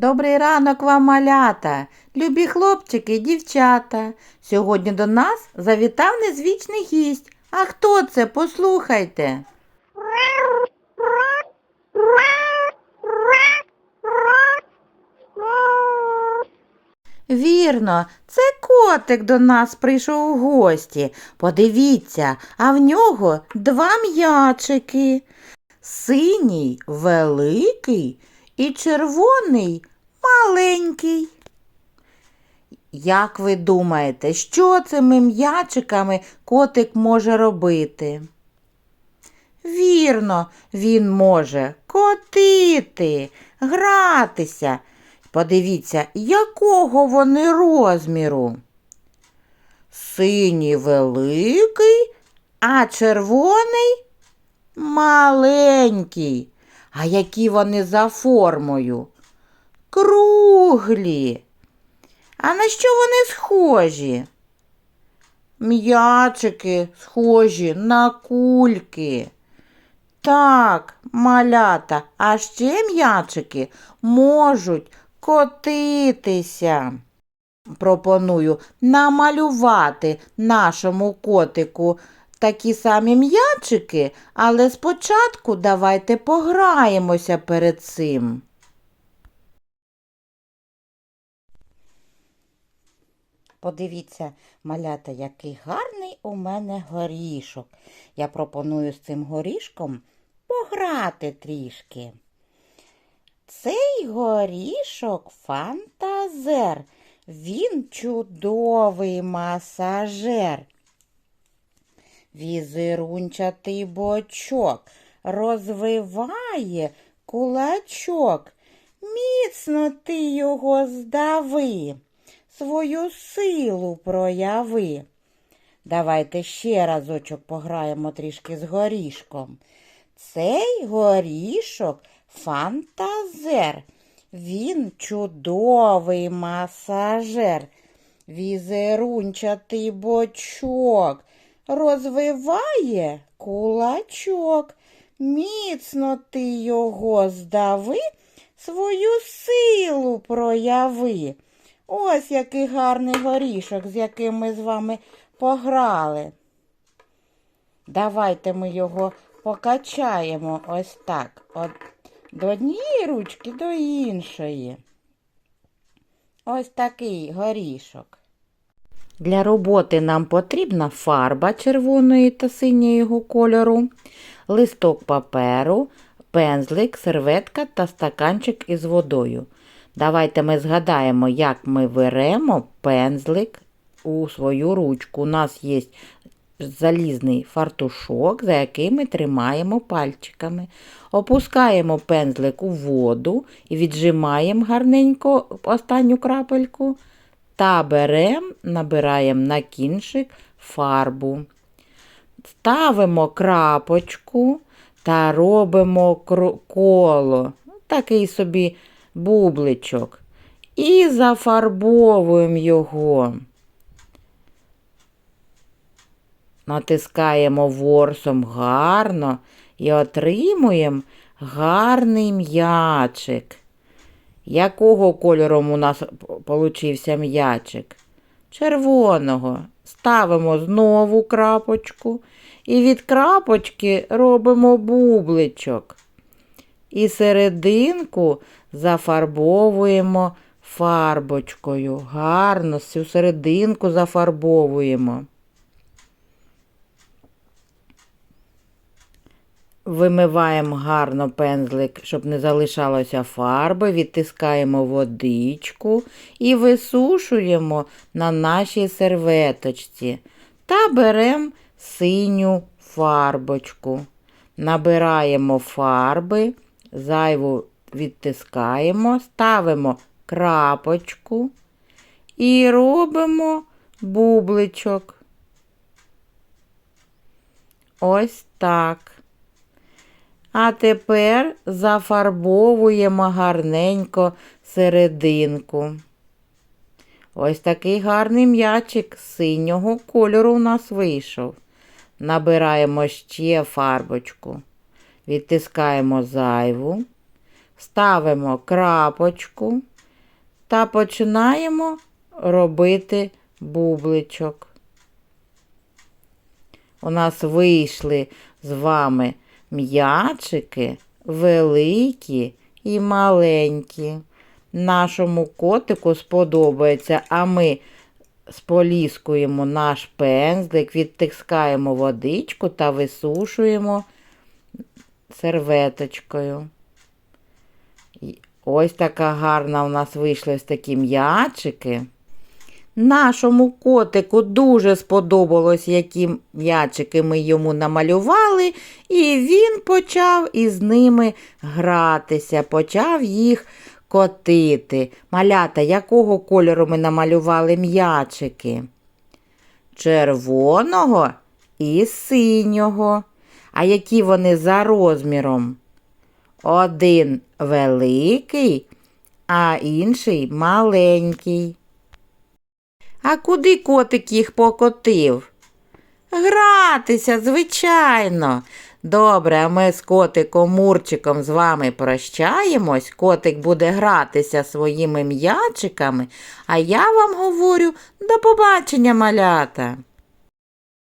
Добрий ранок вам, малята, любі хлопчики дівчата. Сьогодні до нас завітав незвичний гість. А хто це? Послухайте. Вірно, це котик до нас прийшов у гості. Подивіться, а в нього два м'ячики. Синій великий і червоний маленький. Як ви думаєте, що цими м'ячиками котик може робити? Вірно, він може котити, гратися. Подивіться, якого вони розміру. Синій великий, а червоний маленький. А які вони за формою? Круглі. А на що вони схожі? М'ячики схожі на кульки. Так, малята, а ще м'ячики можуть котитися. Пропоную намалювати нашому котику такі самі м'ячики, але спочатку давайте пограємося перед цим. Подивіться, малята, який гарний у мене горішок. Я пропоную з цим горішком пограти трішки. Цей горішок фантазер. Він чудовий масажер. Візерунчатий бочок розвиває кулачок. Міцно ти його здави, свою силу прояви. Давайте ще разочок пограємо трішки з горішком. Цей горішок фантазер. Він чудовий масажер. Візерунчатий бочок розвиває кулачок. Міцно ти його здави, свою силу прояви. Ось який гарний горішок, з яким ми з вами пограли. Давайте ми його покачаємо ось так. От до однієї ручки до іншої. Ось такий горішок. Для роботи нам потрібна фарба червоної та синього кольору, листок паперу, пензлик, серветка та стаканчик із водою. Давайте ми згадаємо, як ми беремо пензлик у свою ручку. У нас є залізний фартушок, за який ми тримаємо пальчиками. Опускаємо пензлик у воду і віджимаємо гарненько останню крапельку. Та беремо, набираємо на кінчик фарбу. Ставимо крапочку та робимо коло, такий собі бубличок. І зафарбовуємо його. Натискаємо ворсом гарно і отримуємо гарний м'ячик. Якого кольору у нас получився м'ячик? Червоного. Ставимо знову крапочку і від крапочки робимо бубличок. І серединку зафарбовуємо фарбочкою. Гарно всю серединку зафарбовуємо. Вимиваємо гарно пензлик, щоб не залишалося фарби, відтискаємо водичку і висушуємо на нашій серветочці та беремо синю фарбочку. Набираємо фарби, зайву відтискаємо, ставимо крапочку і робимо бубличок. Ось так. А тепер зафарбовуємо гарненько серединку. Ось такий гарний м'ячик синього кольору у нас вийшов. Набираємо ще фарбочку, відтискаємо зайву, ставимо крапочку та починаємо робити бубличок. У нас вийшли з вами м'ячики великі і маленькі. Нашому котику сподобається, а ми споліскуємо наш пензлик, відтискаємо водичку та висушуємо серветочкою. Ось така гарна у нас вийшли ось такі м'ячики. Нашому котику дуже сподобалось, які м'ячики ми йому намалювали, і він почав із ними гратися, почав їх котити. Малята, якого кольору ми намалювали м'ячики? Червоного і синього. А які вони за розміром? Один великий, а інший маленький. А куди котик їх покотив? Гратися, звичайно. Добре, а ми з котиком Мурчиком з вами прощаємось. Котик буде гратися своїми м'ячиками, а я вам говорю до побачення, малята.